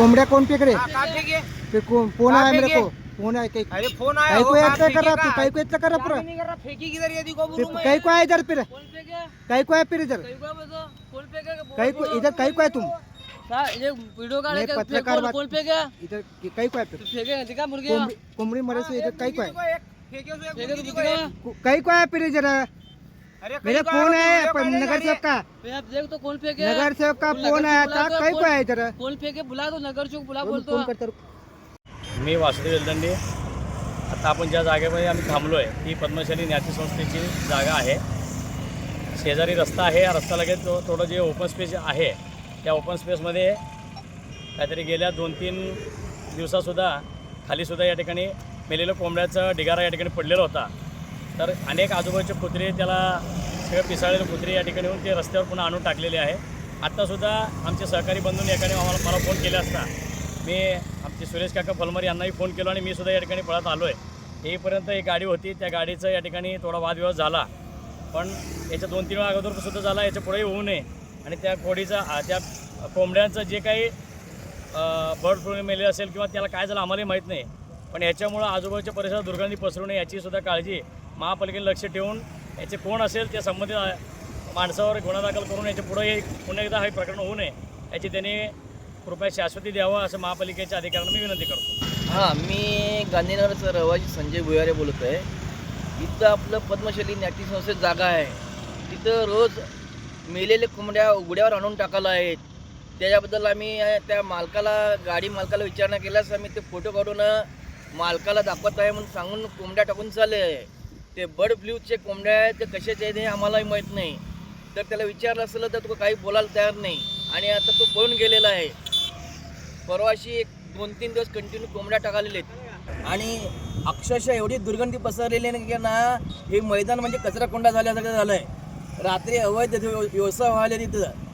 कोंबड्या कोण फेंके ते कोण फोन आहे मेरे? को. फोन आहे काही अरे फोन आया काही को यातलं करा? तू काही को यातलं करा पुरा फेंकी किधर ये दिखो गुरु में। काही को आहे इधर फिर. काही को आहे फिर इधर? कहीं को को इधर काही को आहे तुम? ये वीडियो का पत्रकार बात- इधर काही को आहे फेंके दिखा मुर्गे कोंबडी मरे से इधर काही को आहे। को- काही को आहे इधर? अरे मेरा को फोन आया, है पर नगर सेवक का मैं देख तो कौन पे नगर सेवक का फोन सेवक आया था काही को कौन- आहे इधर। कौन फेंके? बुला दो नगर चौक बुला बोल तो फोन करतो मी वासुदेव वेलदंडे आता आपण ज्या जागेमध्ये आम्ही थांबलो आहे ती पद्मशाली ज्ञाती संस्थेची जागा आहे. शेजारी रस्ता आहे या रस्ता लगेच तो थोडं जे ओपन स्पेस आहे त्या ओपन स्पेसमध्ये काहीतरी गेल्या दोन तीन दिवसासुद्धा खालीसुद्धा या ठिकाणी मेलेलं कोंबड्याचा ढिगारा या ठिकाणी पडलेला होता. तर अनेक आजूबाजूचे कुत्रे त्याला सगळं पिसाळलेले कुत्रे या ठिकाणी येऊन ते रस्त्यावर पुन्हा आणून टाकलेले आहे. आत्तासुद्धा आमचे सहकारी बंधून एकाने आम्हाला मला फोन केला असता. मी आमचे सुरेश काका फलमर यांनाही फोन केला आणि मी सुद्धा या ठिकाणी पळत आलो आहे येईपर्यंत एक गाडी होती त्या गाडीचं या ठिकाणी थोडा वादविवाद झाला. पण याच्या दोन तीन वेळा अगोदरसुद्धा झाला याच्या पुढेही होऊ नये. आणि त्या कोडीचा त्या कोंबड्यांचं जे काही बर्ड फ्लू मेले असेल किंवा त्याला काय झालं आम्हालाही माहीत नाही. पण याच्यामुळं आजूबाजूच्या परिसरात दुर्गंधी पसरू नये याचीसुद्धा काळजी महापालिकेने लक्ष ठेवून याचे कोण असेल त्या संबंधित माणसावर गुन्हा दाखल करून याच्यापुढे हे पुन्हा एकदा हे प्रकरण होऊ नये याची त्यांनी कृपया शाश्वती द्यावं असं महापालिकेच्या अधिकाऱ्यांना मी विनंती करतो. हां मी गांधीनगरचा रहिवासी संजय भुयारे बोलत आहे इथं आपलं पद्मशैली नाट्यसंस्थेत जागा आहे. तिथं रोज मेलेले कोंबड्या उघड्यावर आणून टाकायला आहेत. त्याच्याबद्दल आम्ही त्या मालकाला गाडी मालकाला विचारणा केल्यास आम्ही ते फोटो काढून मालकाला दाखवत आहे म्हणून सांगून कोंबड्या टाकून चालले. आहे ते बर्ड फ्लूचे कोंबड्या आहेत ते कशाचे आहेत हे आम्हालाही माहीत नाही. तर त्याला विचारलं असलं तर तो काही बोलायला तयार नाही. आणि आता तो पळून गेलेला आहे. परवाशी एक दोन तीन दिवस कंटिन्यू कोंबड्या टाकालेले आहेत. आणि अक्षरशः एवढी दुर्गंधी पसरलेली आहे ना की ना हे मैदान म्हणजे कचरा कोंडा झाल्यासारखं झालं आहे रात्री अवैध व्यव- व्यवसाय व्हायला तिथं.